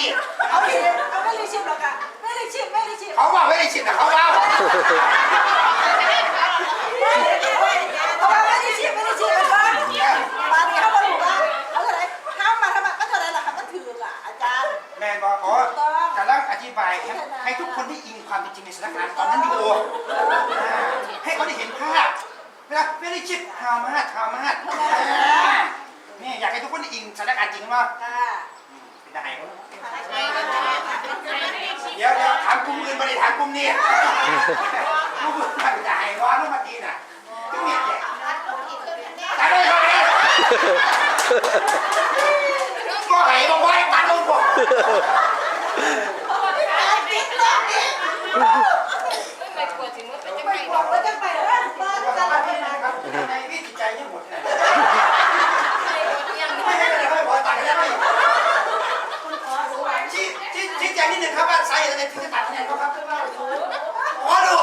ดิเอาดิเอาไม่ได้ชิมหรอกอะไม่ได้ชิมไม่ได้ชิมเขาว่าไม่ได้ชิมแต่เขาว่าเอาว่าไม่ได้ชิมไม่ได้ชิมมันว่าบางทีเขาบอกว่าเอาเท่าไหร่ห้ามมาทำไมก็เท่าไหร่ล่ะค่ะมันถือล่ะอาจารย์แมนบอกอ๋อกำลังอธิบายให้ทุกคนได้อิงความเป็นจริงในสถานการณ์ตอนนั้นอยู่อ่าให้เขาได้เห็นภาพเวลาไม่ได้ชิดฮาวมาดฮาวมาดนี่อยากให้ทุกคนได้อิงสถานการณ์จริงว่า ค่ะเป็นได้เดี๋ยวเดี๋ยวถามกลุ่มอื่นไม่ได้ถามกลุ่มนี้กลุ่มอื่นมันจะให้ร้อนเมื่อกี้น่ะทุกเมียเนี่ยตายได้ไหมก็ให้บอกว่าตัดลงบ่ไม่บอกว่าจะไปบ้านบ้านก็จะสาไปมารถไหนนะครับในวิจิตใจยังหมดเลยไม่ได้เลยไม่บอกตัดได้ไหม คุณขอรู้ไว้ ชี้ชี้ชี้แจง นิดนึงครับว่าสาเหตุอะไรที่จะตัดเนี่ยครับขอดู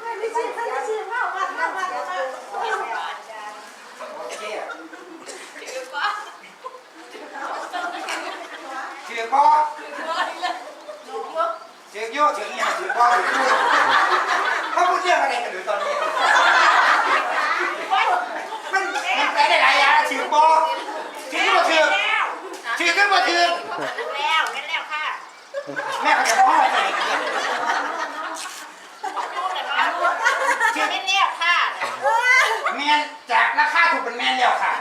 ไม่ได้ชิมไม่ได้ชิมว่าว่าว่าว่าโอเคถือก็ถือเยอะถือเนี่ยถือก็ถือด้ วยเขาพูดเรื่องอะไรกันหรือตอนนี้ มันมันแปลได้หลายอย่างถือก็ถือก็ถือถือก็มาถือแล้วกันแล้วค่ะ แม่เขาจะพ่ออะไรกันเนี่ย พูดแต่ว่าชื่อไม่แล้วค่ะ แมนจากราคาถูกเป็นแมนแล้วค่ะ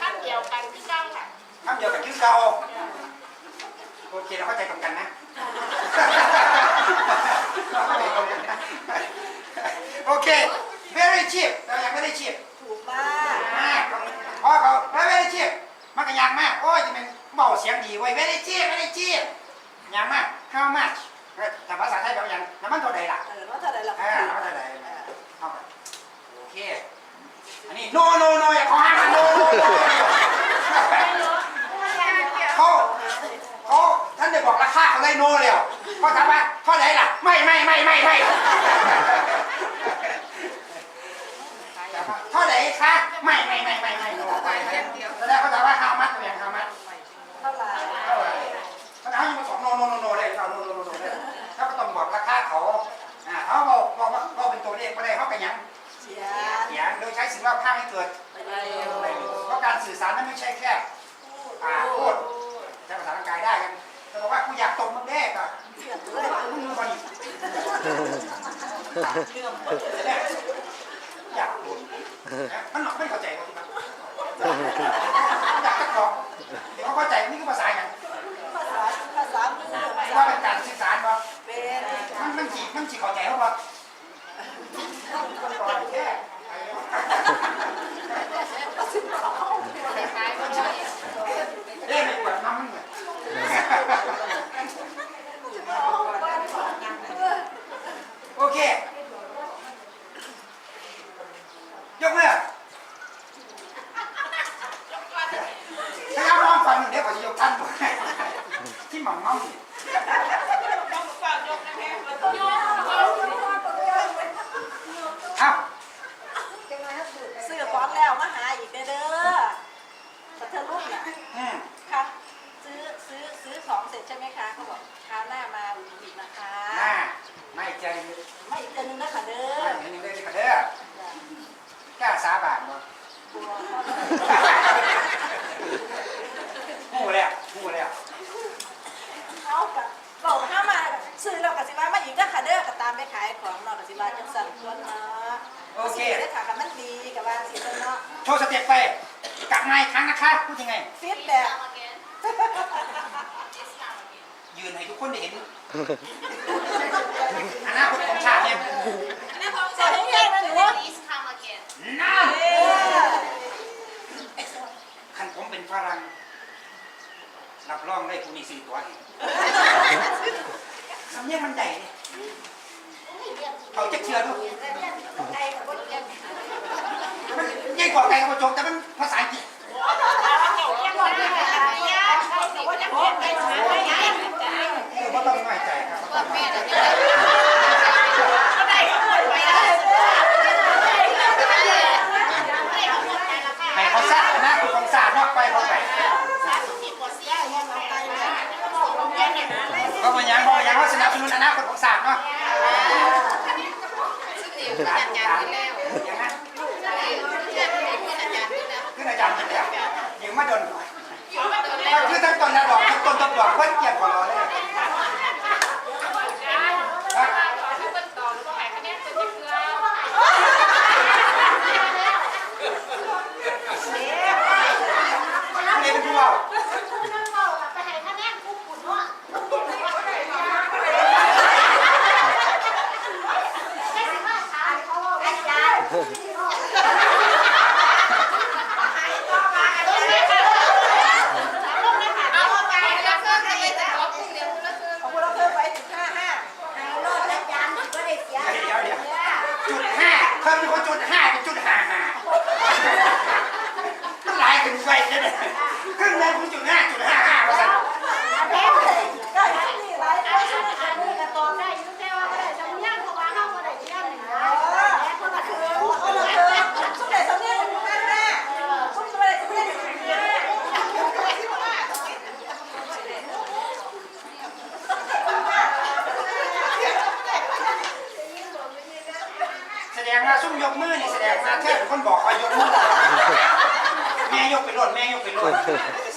ข้ามเดียวกันที่ต้องค่ะ คำเดียวกับชื่อเก่าโอเคเราเข้าใจตรงกันนะ โอเค very cheap เรายังไม่ได้ cheap ถูกมาก มากพอเขา very cheap มันก็ยังมาก โอ้ยจะเป็นเบาเสียงดีไว้ย very cheap very cheap ยังมาก how much แต่ภาษาไทยแบบยังน้ำมันเท่าใดล่ะเออว่าเท่าไหร่ล่ะอ่าน้ำมันเท่าใดเอาไปโอเค อันนี้ no no no อย่าขอห้าม no no no เขาเขาท่านได้บอกราคาเขาได้โนแล้วเขาถามว่าเท่าไหร่ล่ะ ไม่ไม่ไม่ไม่ไม่เท่าไหร่คะไม่ไม่ไม่ไม่ไม่โนไม่แล้วเขาถามว่า how much อย่าง how much เท่าไหร่ สิ่งรอบข้างให้เกิด ไปเร็ว เพราะการสื่อสารนั้นไม่ใช่แค่อ่าพูดใช้ภาษาทางกายได้กันจะบอกว่ากูอยากตบมึงแน่ก็ เชื่อเลย มึงมือมันอยากโดนมันหนอกไม่เข้าใจเขาที่มันอยากตะกอกเดี๋ยวเขาเข้าใจนี่คือภาษาอย่าง ภาษาภาษามือภาษา ว่าเป็นการสื่อสารว่า เป็น มันมันจีมันจีเข้าใจเขาว่าก่อนแค่เล่นไม่ปวดน้ำมันเหมือนโอเค ยกมือถ้าเอามองฟัง หนึ่งเดี๋ยวก่อนจะยกท่านก่อนที่หม่อมมั่มนี่เอ้าซื้อของแล้วมาหาอีกเด้อแต่เธอรุ่นน่ะอืมค่ะซื้อซื้อซื้อของเสร็จใช่ไหมคะเขาบอกคราวหน้ามาอุดหนุนอีกนะคะน่าไม่ใจไม่อีกเดือนนึงนะคะเด้อไม่เห็นเลยกระเด้อกล้าสาบานบ่ กลัวหูแล้วหูแล้วเขากับบอกเข้ามาซื้อเรากับสิว่ามาอีกนะคะเด้อก็ตามไปขายของเนาะกับสิว่าจังสั่นตัวเนาะโอเคได้ค่ะกับมันดีกับว่าสิเนาะโชว์สเต็ปไปกลับมาอีกครั้งนะคะพูดยังไงฟีดแบ็กยืนให้ทุกคนได้เห็นอนาคตของชาติเนี่ยใส่ให้แยกนะหนู Please come again น่า เออ คันผมเป็นฝรั่งรับรองได้คุณมี สี่ตัวเองสำเนียงมันใหญ่เนี่ยเขาจะเชื่อด้วยมันใหญ่กว่าไก่กระโจกแต่มันภาษาอังกฤษคือว่าต้องน้อยใจครับ คนของศาสตร์เนาะไปเข้าไป สาธุที่ปวดเสียยังเอาไปเลยก็บอกโรงเรียนเนี่ย ก็มายังก็มายังว่าสนับสนุนอนาคตของศาสตร์เนาะ อาจารย์ไปแล้ว อย่างนั้น อาจารย์ไปแล้ว ขึ้นอาจารย์เป็นแล้วยังมาโดน อยู่มาโดนแล้ว คือทั้งต้นและดอกทั้งต้นต้นดอกเพิ่นเกี่ยงของเราเลยครับ เป็นต่อหรือว่าหายคะแนนเป็นที่เกลือ เรียนเป็นผู้เอา ไปหายคะแนนผู้ขุนว่าอาจารย์เอาไปแล้วก็ให้แต่ขอผู้เดียวแล้วคือ ของพวกเราเพิ่มไปถึงห้าห้า เดี๋ยวเดี๋ยวจุดห้าเพิ่มเป็นคนจุดห้าเป็นจุดห้าห้ามันหลายขึ้นไปเนี่ยครึ่งเลยคุณจุดห้าจุดห้าห้าเปอร์เซ็นต์ ก็อย่างนี้ไรก็ช่วยกันนี่กันตอนได้ ได้ยุ่งแต่ว่าก็ได้จำยังเพราะว่าเข้ามาได้ที่นั่นหนึ่ง เออคนละคือคนละคือสุดเลยสำเนียงถึงห้าห้าสุดเลยสำเนียงถึงห้าห้า แสดงว่า ซุ่มยกมือนี่แสดงว่าแค่เป็นคนบอกว่ายกมือแม่ยกไปโลดแม่ยกไปโลด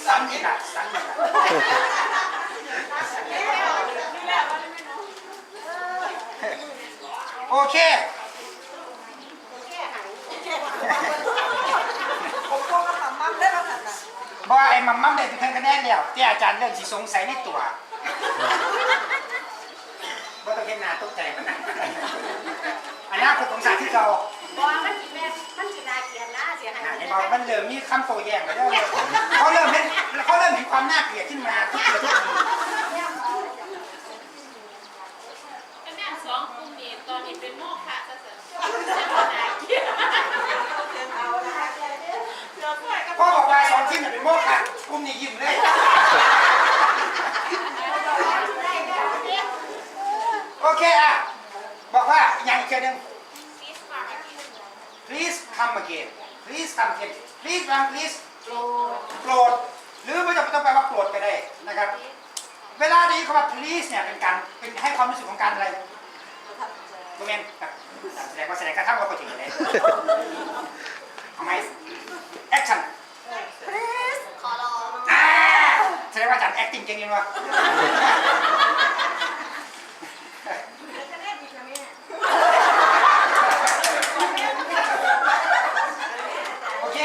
ซ้ำอีกอะซ้ำอีกอะโอเคผมกงกับหม่ำได้มาหันะบ่ไอ้มัมมัมได้เป็นคะแนนแล้วที่อาจารย์เริ่มสิสงสัยในตัว ห็นหน้าตกใจมันนะอนาคตของศาสตร์ที่เราบอกมันจีแม่มันจีนาเกียนนะเสียหายอะเห็นบอกมันเริ่มมีคำโต้แย้งแล้วเด้อเขาเริ่มเห็นเขาเริ่มเห็นความน่าเกลียดขึ้นมาทุกทีทุกทีคะแนนสองกลุ่มนี้ตอนนี้เป็นโมฆะซะเสร็จนาเกียนพ่อบอกว่าสองทีมเนี่ยเป็นโมฆะกลุ่มนี้ยิ้มเลย โอเคอะ บอกว่าอ ย่างอีกเชือหนึง please come again please come again please ฟัง please โปรดหรือไม่จำเป็นต้องแปลว่าโปรดก็ได้นะครับ เวลานี้คำว่า please เนี่ยเป็นการเป็นให้ความรู้สึกของการอะไรโมเมนต์ครับแสดงว่าแสดงกระทั่งว่าปกติเลยทำไม action please ขอรออ่าแสดงว่าอาจารย์ acting เก่งจริงวะโอเค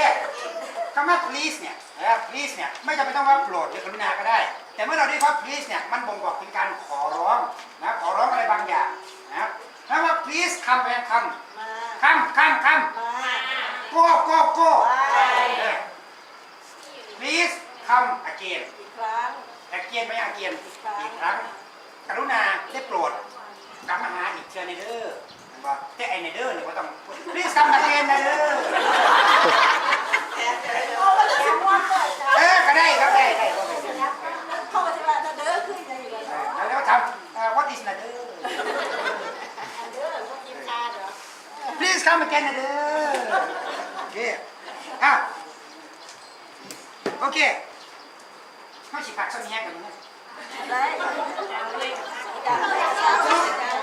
คำว่า please เนี่ยนะครับ please เนี่ยไม่จำเป็นต้องว่าโปรดหรือกรุณาก็ได้ แต่เมื่อเราได้คำว่า please เนี่ยมันบ่งบอกถึงการขอร้องนะขอร้องอะไรบางอย่างนะครับถ้าว่า please คำแปลค มาำคำคำค มาำ go go go ไปเออ please come again อีกครั้ง again ไม่ again อีกครั้ง กรุณาได้โปรดกลับมาหาอีกเชิญในเด้อว่าแต่ไอในเด้อเนี่ยว่าต้อง please come again นะเด้อโอ้มันจะสมวนเลยจ้ะเออก็ได้ครับได้ได้ก็ได้เข้ามาที่ว่าจะเด้อขึ้นยังอยู่เลยเออแล้วทำเอ่อ what is นะเด้อ เด้อพวกกินชาเด้อ please come again นะเด้อโอ เคอะโอเคเข้าฉีกผักส้มแห้งกันนะ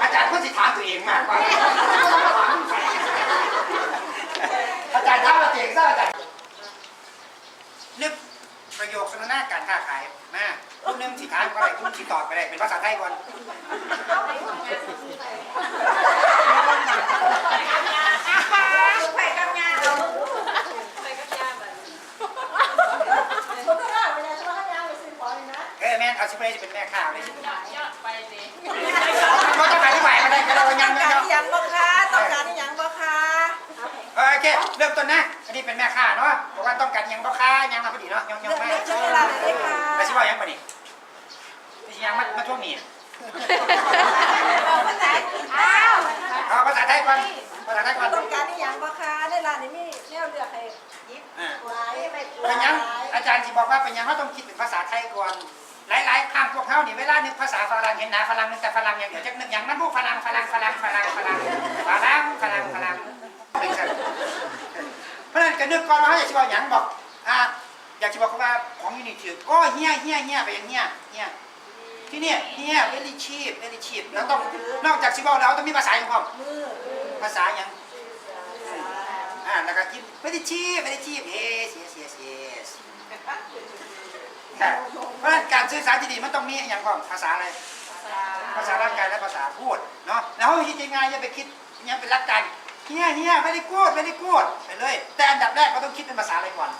อาจารย์ก็สิถามตัวเองมากกว่าอาจารย์ถามตัวเองซะอาจารย์นึกประโยคสนทนาการค้าขายมาคุณนึงสิถามก็ได้คุณสิตอบก็ได้เป็นภาษาไทยก่อน ภาษาอ้าวเอาภาษาไทยก่อนภาษาไทยก่อนต้องการยังบ่คะในร้านนี้มีแนวเลือกให้ยิบอ่าไว้ไม่กลัวเป็นยังอาจารย์ที่บอกว่าเป็นยังเขาต้องคิดเป็นภาษาไทยก่อนหลายๆคำพวกเขานี่เวลานึกภาษาฝรั่งเห็นหน้าฝรั่งนึกแต่ฝรั่งอย่างเดียวจะนึกอย่างนั้นพวกฝรั่งฝรั่งฝรั่งฝรั่งฝรั่งฝรั่งฝรั่งฝรั่งเป็นกันเพราะฉะนั้นก็นึกก่อนว่าเขาจะชิว่าหยังบอกอะอยากจะบอกเขาว่าของยูนิถือโอ้เฮียเฮียเฮียไปอย่างเฮียเฮีย ที่เนี่ยเฮีย very cheap very cheap แล้วต้องนอกจากซิบอกแล้วต้องมีภาษาอย่างพร้อมภาษาอย่างอ่าแล้วก็กิน very cheap very cheap yes yes yes yes ครับเพราะฉะนั้นการสื่อสารที่ดีมันต้องมีอย่างพร้อมภาษาอะไรภาษาร่างกายและภาษาพูดเนาะแล้วคิดยังไงอย่าไปคิดยังเป็นรักกันเฮียเฮียไม่ได้กูดไม่ได้กูดไปเลยแต่อันดับแรกก็ต้องคิดเป็นภาษาอะไรก่อน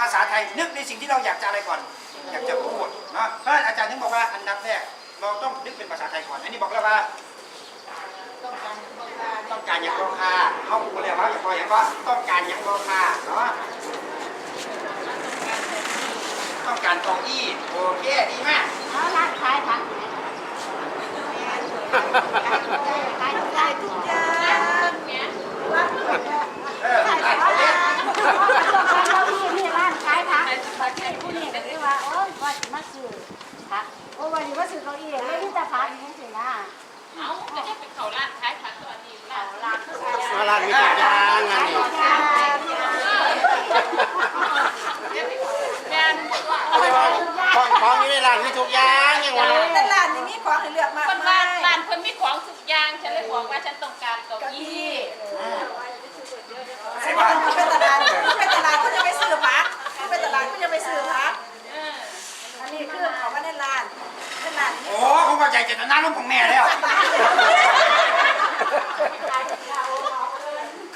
ภาษาไทยนึกในสิ่งที่เราอยากจะอะไรก่อน อยากจะพูดเนาะเพราะอาจารย์ถึงบอกว่าอันดับแรกเราต้องนึกเป็นภาษาไทยก่อนอันนี้บอกแล้วว่า ต้องการอย่างราคาเขาพูดเลยว่าอย่าพออย่างว่าต้องการอย่างราคาเนาะต้องการเก้าอี้โอเคดีมาก เอาร้านขายผักขายทุกอย่างทุกอย่างเนี่ยรักทุกอย่างเออได้เอาเอ๊ะ เราพี่มีร้านขายผักประเทศผู้นี้ก็คือว่าโอ้ยว่าสิมาซื้อผักโอ้ยว่าสิมาซื้อเก้าอี้เลยมีแต่ผักนี่สินะ เอาก็จะเป็นเขาร้านขายผักตัวนี้ร้านร้าน มาลานมีทุกอย่างอันนี้ แม่น ของของอยู่ในร้านมีทุกอย่างอย่างวันนั้น แต่ร้านนี้มีของให้เลือกมาก คน มา ร้าน ย ร้านเพิ่นมีของทุกอย่างฉันเลยบอกว่าฉันต้องการเก้า เก้า อี้ อี้ ใช่ป่ะเป็นตลาดเป็นตลาดก็จะไปซื้อพักเป็นตลาดก็จะไปซื้อพักอันนี้คือของว่าในร้านในร้านโอ้ผมเข้าใจเจตนาลมณ์ของแม่แล้ว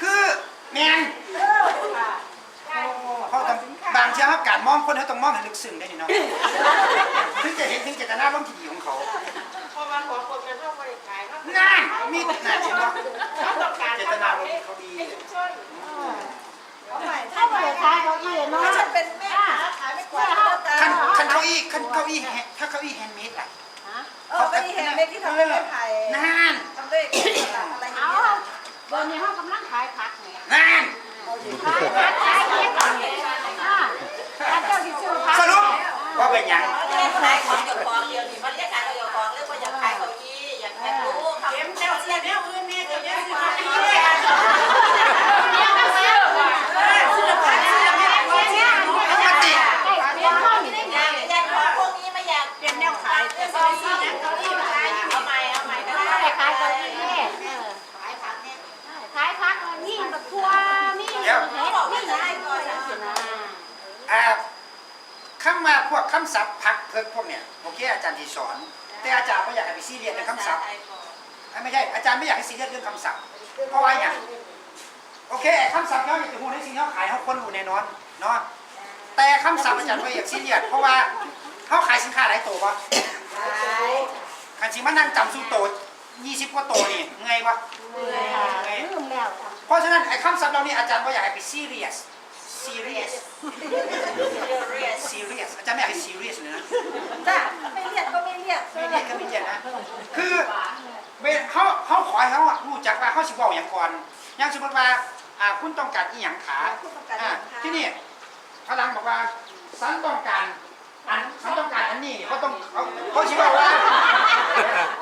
คือแมนเขาต้องบางเชื่อครับการมองคนเขาต้องมองให้ลึกซึ้งได้นี่เนาะถึงจะเห็นถึงเจตนาลมณ์ที่ดีของเขาพอมันั่นมีนั่นเห็นไหมเขาต้องการจตนาลมณ์เขาดี เอาใหม่ ถ้าบ่ได้ขายเก้าอี้ เนาะถ้าฉันเป็นแม่ค้าขายไม่กวาดแล้วกัคันนคันเก้าอี้คันเก้าอี้แฮนถ้าเก้าอี้แฮนด์เมดอะเออไม่เห็นเม็ดที่ทำด้วยไม้ไผ่นั่นทำด้วยอะไรอย่างเอาเงี้ยเดี๋ยวนี้เฮากำลังขายผักนี่นั่นขายผักขายเฮ็ดนี่อ่าถ้าเจ้าสิซื้อผักสรุปว่าเป็นหยังเรียกขายของอยู่ของเดียวนี่มันเรียกขายของอยู่ของเรียกว่าอยากขายเก้าอี้อยากแข่งรู้เขาเอ็มแนวเสียแนวอื่นเนี่ยเดี๋ยวนี้สิมาเรียก เนี่ยก็ซื้อว่ะ ซื้อผักซื้อแม่ก็ซื้อ ปกติ ได้เรียนข้อนี่ได้ อยากอยากของพวกนี้ไม่อยากเป็นแนวขายแต่ซื้อซื้อนะเก้าอี้ขายเอาใหม่เอาใหม่ก็ บ่ ได้ ได้ขายเก้าอี้เออ ขายผักเนี่ย ขายผักนี่บักทั่วนี่เห็ดนี่นะสินะ อ่าคำมาพวกคำศัพท์พักเพิกพวกเนี่ยโอเคอาจารย์ที่สอน แต่อาจารย์ไม่อยากให้ไปซีเรียสในคำศัพท์ไม่ใช่อาจารย์ไม่อยากให้ซีเรียสเรื่องคำศัพท์เพราะว่าอย่างโอเคคำศัพท์เขาอยากจะหูในสิ่งที่เขาขายเขาคนรู้แน่นอนเนาะแต่คำศัพท์อาจารย์ไม่อยากซีเรียสเพราะว่าเขาขายสินค้าหลายตัวปะคันสิมานั่งจำสูตรโตยี่สิบกว่าตัวนี่ไงวะลืมแล้วเพราะฉะนั้นไอ้คำศัพท์เหล่านี้อาจารย์ไม่อยากให้ไปซีเรียส ซีเรียสซีเรียสอาจารย์ไม่อยากให้ซีเรียสเลยนะจ้ะไม่เรียกก็ไม่เรียกไม่เรียกก็ไม่เรียกนะ คือเวลเขาเขาขอให้เขาอะรู้จักว่าเขาสิบอกอย่างก่อนอย่างสมมติว่าอ่าคุณต้องการอีหยังขาอ่าที่นี่พลังบอกว่าฉันต้องการอันฉันต้องการอันนี้เขาต้องเขาเขาชิบอกว่า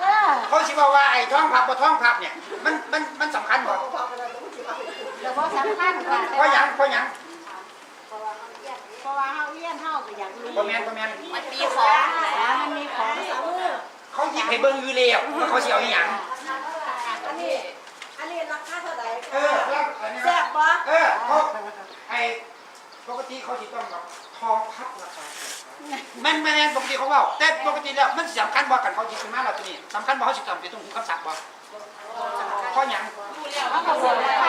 เออเขาชิบอกว่าไอ้ท้องพับกับท้องพับเนี่ยมันมันมันสำคัญบ่เดี๋ยวพอสำคัญกว่าเพราะหยังเพราะหยังเพราะ ว่าเฮาเรียนเฮาก็อยากรู้บ่แม่นบ่แม่นมันมีของว่ามันมีของเขาหยิบให้เบิ่งอยู่แล้วว่าเขาสิเอาอีหยังอันนี้อันนี้ราคาเท่าไหร่เออแล้วอันนี้แซ่บปะเออเขาไอ้ปกติเขาสิต้องแบบทองพับราคามันไม่แม่นปกติเขาเว้าแต่ปกติแล้วมันสำคัญบ่กันเขาหยิบขึ้นมาแล้วตัวนี้สำคัญบ่เขาสิจำเป็นต้องหูคำศัพท์บ่เพราะหยัง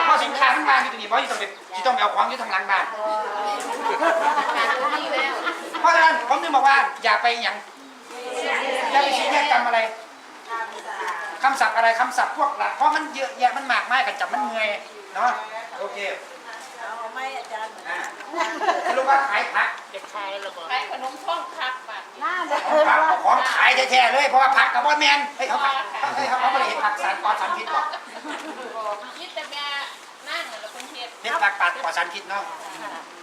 พอสินค้าทั้งบ้านอยู่ตรงนี้บ่สิต้องไปสิต้องไปเอาของอยู่ทางหลังบ้านเพราะฉะนั้นผมถึงบอกว่าอย่าไปอยังอย่าไปซีเรียสจำอะไรคำศัพท์อะไรคำศัพท์พวกหลักเพราะมันเยอะแยะมันมากมายกันจับมันเมื่อยเนาะโอเค ไหม่อาจารย์อ่าสรุปว่าขายผักขายขนมท่องคักบัดหน้าจะเอาเกิดผักว่าเอาของขายแท้ๆเลยเพราะว่าผักกับบอสแมนเฮ้ยเขาผักเฮ้ยเขาเขาไม่ได้เห็นผักสารปลอดสารพิษหรอกยิดแต่แม่นั่งแล้วคนเฮ็ดเห็นผักปลอดปลอดสารพิษเนาะค